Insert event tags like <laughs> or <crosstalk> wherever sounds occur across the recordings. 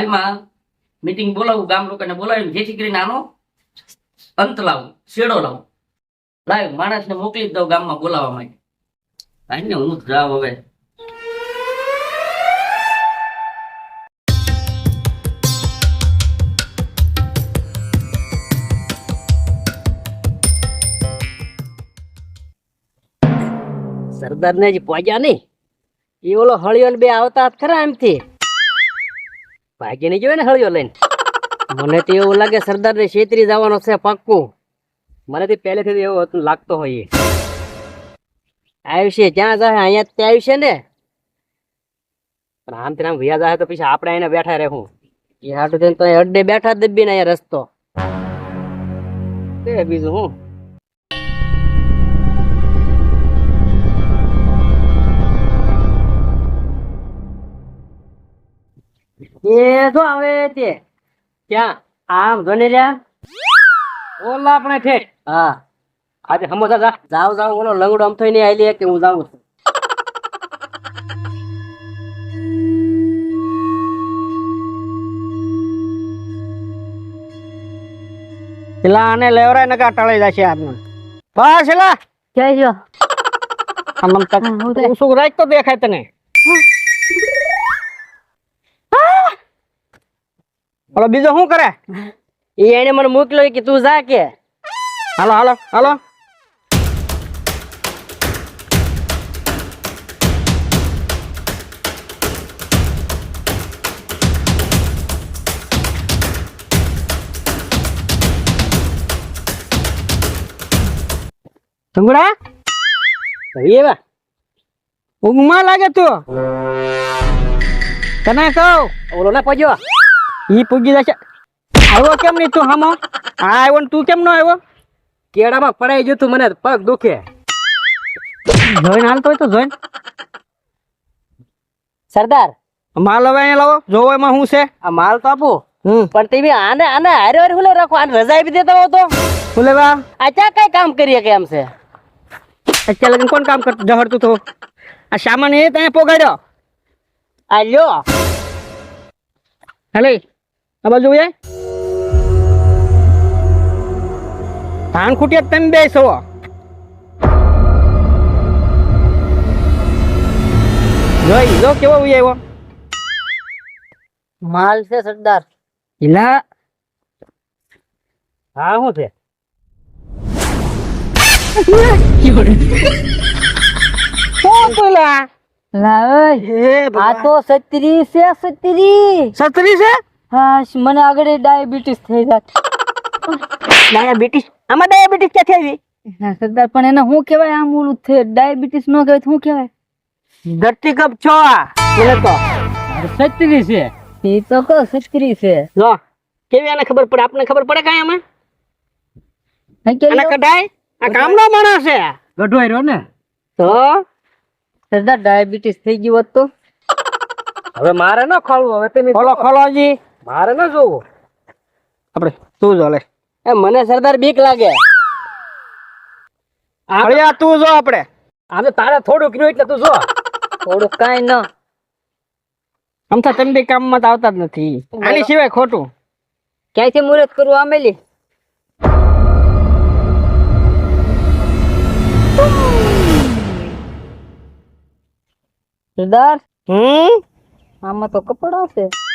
હાલમાં મીટિંગ બોલાવું, ગામ લોકોને બોલાવીને જેથી કરીને આનો અંત લાવું છેડો લાવું. લાવ માણસને મોકલી જ દઉં ગામમાં બોલાવવા માટે. ને હું જ જાઉં હવે. સરદાર ને હજી પહોંચ્યા નહીં. એ ઓલો હળિયો બે આવતા ખરા એમથી. ભાગી નહીં જોયે ને હળિયો લઈને. મને તો એવું લાગે સરદાર ને છેતરી જવાનો છે પાક્કું. મને તો પહેલેથી એવો લાગતો હોય આવ્યું આવશે જ્યાં જાય અહીંયા ત્યાં આવશે ને. પણ આમ થી આમ વ્યા જાય તો પછી આપણે અહીંયા બેઠા રહેવું. એ હાટું તો અડ્ડે બેઠા દબીને અહીંયા રસ્તો. બીજું હું? એ જો આવે તે ક્યાં? આમ જોને રહ્યા? ઓલા આપણે ઠેઠ. હા. આજે સમોસા જા. જાવ જાવ ઓલો લંગડો આમ થઈને આઈ કે હું જાઉં છું? પેલા આને લેવરાય નકા ટળી જશે આપને બસ એલા જય જો આમ તક શું રાખ તો દેખાય તને. ઓલો બીજો શું કરે? એ એને મને મોકલ્યો કે તું જા કે. હાલો હાલો હાલો. ટુંગડા એવા ઊંઘમાં લાગે તું. તને કહું. ઓલો ના પહોંચ્યો ઈ પૂગી જશે. આવ્યો કેમ નહીં તું હામો? આ આવ્યો ને તું કેમ નો આવ્યો? કેળામાં પડાઈ ગયું તું મને પગ દુખે. જોઈને હાલતો હોય તો જોઈને. સરદાર માલ હવે અહીંયા લાવો. જોવો એમાં શું છે. આ માલ તો આપો. હમ. પણ તમે આને આને હારે હારે હુલે રાખો. આને રજા આપી દેતા હો તો. શું લેવા? આ ચા કઈ કામ કરીએ કેમ છે? અત્યારે લગન કોણ કામ કરતું? જહરતું તો. આ સામાન એ ત્યાં પોગાડ્યો. આ લ્યો. હેલે. આ બાજુ જાય ધાન ખૂટ્યા તમે બે છો. જોઈ જો કેવો આવ્યો? માલ છે સરદાર. ઇલા હા હું છે? લાય આ તો સત્રી છે સત્રી સત્રી છે? હા મને આગળ ડાયાબિટીસ થઈ જાત ડાયાબિટીસ આમાં ડાયાબિટીસ ક્યાંથી આવી ના સરદાર પણ એને શું કહેવાય? આમ ઓલું છે ડાયાબિટીસ ન કહેવાય તો શું કહેવાય? ધરતી કપ છો બોલે તો. સત્રી છે. એ તો કહો સત્રી છે. જો કેવી આને ખબર પડે? આપને ખબર પડે કાંઈ આમાં? આને કઢાય? આ કામનો માણસ છે. ગઢવાઈ રહ્યો ને? તો? સરદાર ડાયાબિટીસ થઈ ગયું હોત તો. હવે મારે ન ખોલવું હવે તમે ખોલો ખોલો જી મારે ના જોવો. આપણે તું જો લે. એ મને સરદાર બીક લાગે. આ તું જો આપણે. આમ તો તારે થોડું કર્યું એટલે તું જો. થોડું કાંઈ ન. આમ તો ચંડી કામમાં તો આવતા જ નથી. આની સિવાય ખોટું. ક્યાંયથી મુહૂર્ત કરવું આમેલી? સરદાર? હમ? આમાં તો કપડા છે.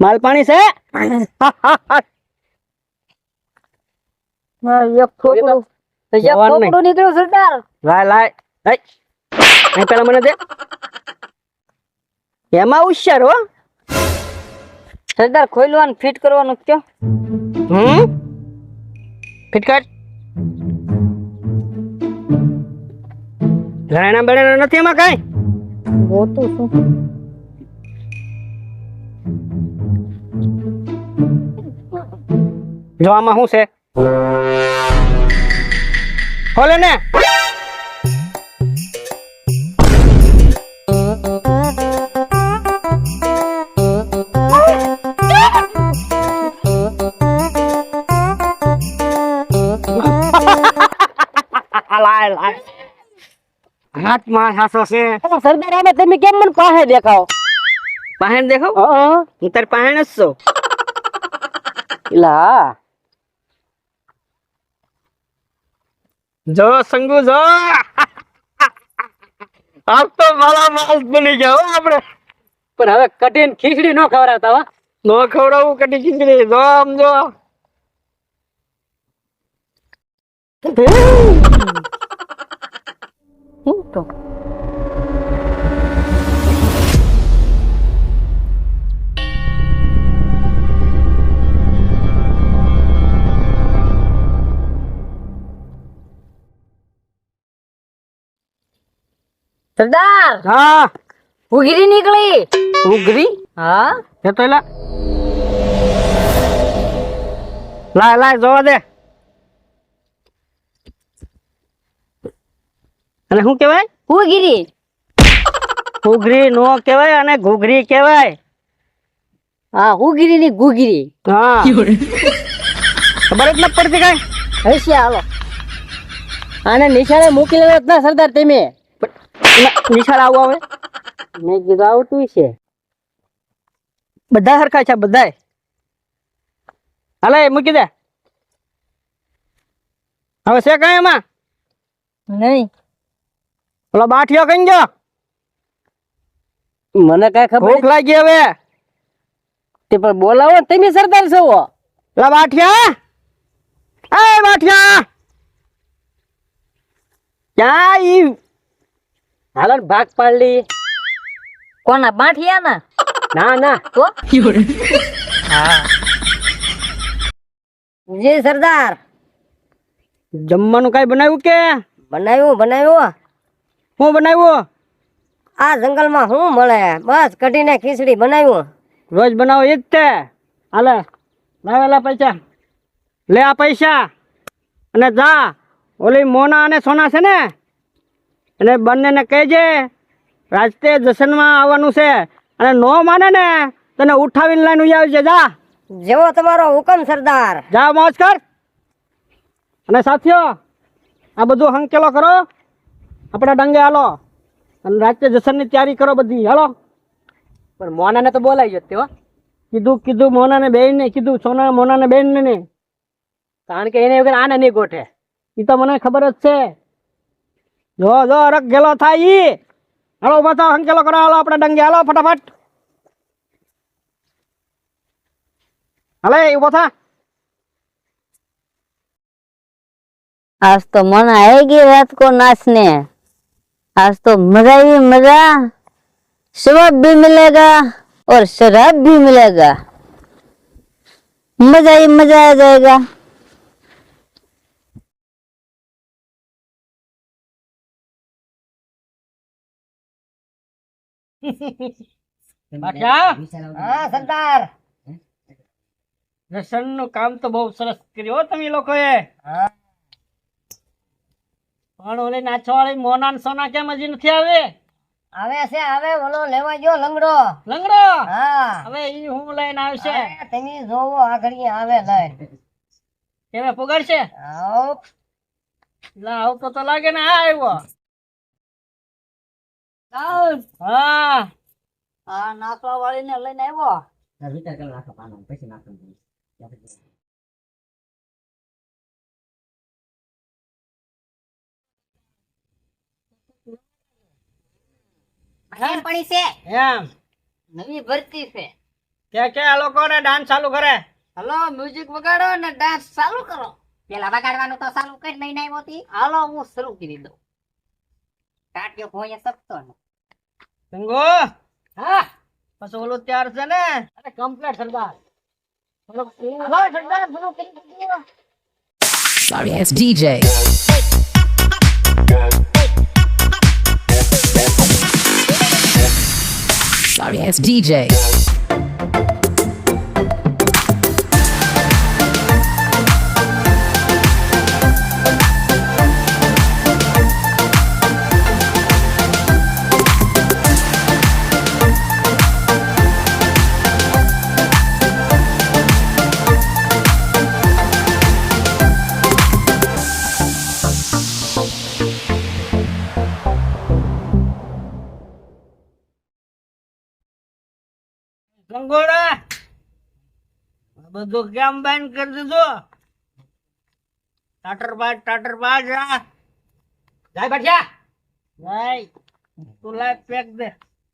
માલ પાણી છે? એક ફોકડું એક જવાન નીકળ્યું સરદાર. લાય લાય. અહીં પેલા મને દે. એમાં હોશિયાર હો. સરદાર ખોલવાનું ફિટ કરવાનું કયો. હમ? ફિટકાટ રાયણા બેણા નથી એમાં કઈ? જો આમાં શું છે? ખોલે ને. <laughs> લાય લાય. હાથમાં હાસો છે. સરદાર આમે તમે કેમ મને પાસે દેખાવ? પહેણ દેખો હા હું. તારી પહેણ જ છું. એલા જો સંગુ જો. આપ તો મારા માલ બની ગયા હો આપણે. પણ હવે કઠિન ખીચડી નો ખવડાવતા વા નો ખવડાવું કટી ખીચડી. જો આમ જો. હું તો સરદાર હા. ઉઘરી નીકળી. ઉઘરી હા. એ તો લા. લાય લાય જોવા દે. અને શું કહેવાય? ઉઘરી ઉઘરી નો કહેવાય અને ઘૂઘરી કહેવાય. હા ઉઘરી ની ઘૂઘરી. હા. ખબર જ પડતી કઈ? હશે હાલો. આને નિશાળે મૂકી લેવા જ ના સરદાર તમે. નિશાળ આવું આવે મેં કીધું આવતું છે બધા સરખા છે બધાય હાલે મૂકી દે હવે છે કઈ એમાં નહીં ઓલો બાઠિયો કઈ ગયો મને કઈ ખબર ભૂખ લાગી હવે તે પણ બોલાવો ને તમે સરદાર છો ઓલા બાઠિયા એ બાઠિયા ક્યાં ઈ હાલો ભાગ પાડલી કોના બાંઠિયા ના ના. ના તો હા. જી સરદાર. જમવાનું કઈ બનાવ્યું કે? બનાવ્યું બનાવ્યું. શું બનાવ્યું? આ જંગલમાં શું મળે? બસ કઢીને ખીચડી બનાવ્યું. રોજ બનાવો એ જ તે. હાલે લાવેલા પૈસા. લે આ પૈસા. અને જા. ઓલી મોના અને સોના છે ને? એને બંનેને કહેજે રાજતે જશનમાં આવવાનું છે અને નો માને ને તને ઉઠાવીને લઈને ઉઈ આવજે જા. જેવો તમારો હુકમ સરદાર. જા મોજ કર. અને સાથીઓ આ બધું હંકેલો કરો. આપણે ડંગે હાલો. અને રાતે જશનની તૈયારી કરો બધી હાલો. પણ મોનાને તો બોલાવી જતી હો. કીધું કીધું મોનાને બેન ને કીધું સોના મોનાને બેન ને. કારણ કે એને વગર આને નહીં ગોઠે. એ તો મને ખબર જ છે. જો જો રક ગેલો થાય ઈ હાલો ઉભા થાવ હંકેલો કરો હાલો આપણે ડંગે હાલો ફટાફટ હાલે ઉભો થા आज तो मन आएगी रात को नाचने आज तो मजा ही मजा शराब भी मिलेगा और शराब भी मिलेगा मजा ही मजा आ जाएगा હા? સરદાર. રસણનું કામ તો બહુ સરસ કર્યો તમે લોકોએ. પણ ઓલે નાચવાળી મોના સોના કેમ હજી નથી આવે? આવે છે આવે. ઓલો લેવા ગયો લંગડો. લંગડો? હા. હવે ઈ હું લઈને આવશે? તમે જોવો આગળ આવે લઈ કેમે પુગાડશે? આવ. લા આવતો તો લાગે ને આ આવ્યો. આવ હા. આ વાળી ને લઈને આવ્યો. પડી છે? એમ. નવી ભરતી છે. કે કે આ લોકો ને ડાન્સ ચાલુ કરે? હલો મ્યુઝિક વગાડો અને ડાન્સ ચાલુ કરો. પેલા વગાડવાનું તો ચાલુ કરી લઈને આવ્યો હતી હાલો હું શરૂ કરી દઉં. કાટ્યો ભોય શકતો ને. સંગો હા. પછી ઓલું તૈયાર છે ને? અરે કમ્પ્લીટ સરદાર. હલો સરદાર શરૂ કરી દો Sorry ass DJ. Sorry ass DJ. આ બધું કેમ બંધ કરી દીધું? ટાટર બાજ ટાટર બાજ આ જાય બચ્યા જાય. તું લાઈટ પેક દે.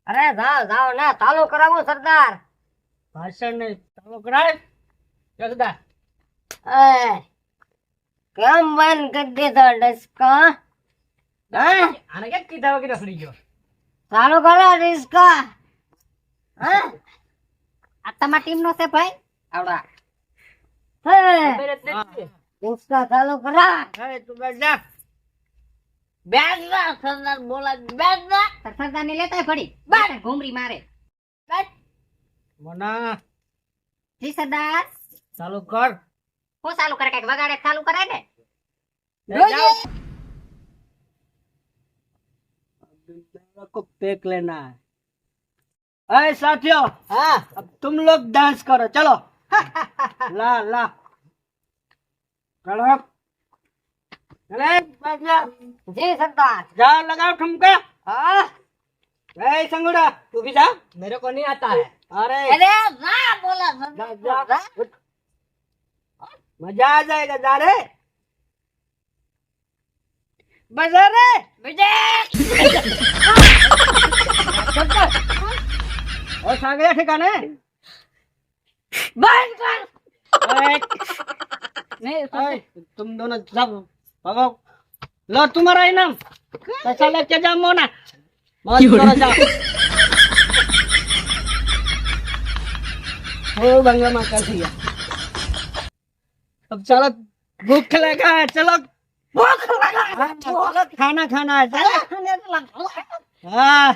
અરે જાઓ જાઓ ના ચાલુ કરાવો સરદાર. ભાષણ નહીં. ચાલુ કરાય. જગદા એ, કેમ બંધ કરી દીધો ડિસ્કો? આને કેમ કીધા વગર રખડી ગયો? ચાલુ કરો ડિસ્કો. હા? આ તમારા ટીમ નો છે ભાઈ? આવડા. હે. ઉસકા ચાલુ કરા. હે તું બેઠા બેગ ના સરદાર બોલા બેગ ના સરદાર ને લેતા ફરી. બાર ઘૂમરી મારે. મના. જી સરદાર. ચાલુ કર. હું ચાલુ કરે? કંઈક વગાડે ચાલુ કરે ને? પેક લેના अरे साथियों हाँ अब तुम लोग डांस करो चलो ला ला कड़क जी सरदार जाओ लगाओ ठुमका अरे संगुड़ा तू भी जा मेरे को नहीं आता है अरे अरे ना बोला जा, जा, जा। मजा आ जाएगा जा रे बजा रे बजा और सांगल्या ठिकाणे बंद कर नहीं तुम दोनों सब भगाओ लो तुम्हारा इनाम पैसा लेके जा मोना मौज जाओ हो बंगला माता भैया अब चलो भूख लगा है चलो भूख लगा भूख खाना खाना है चलो हाँ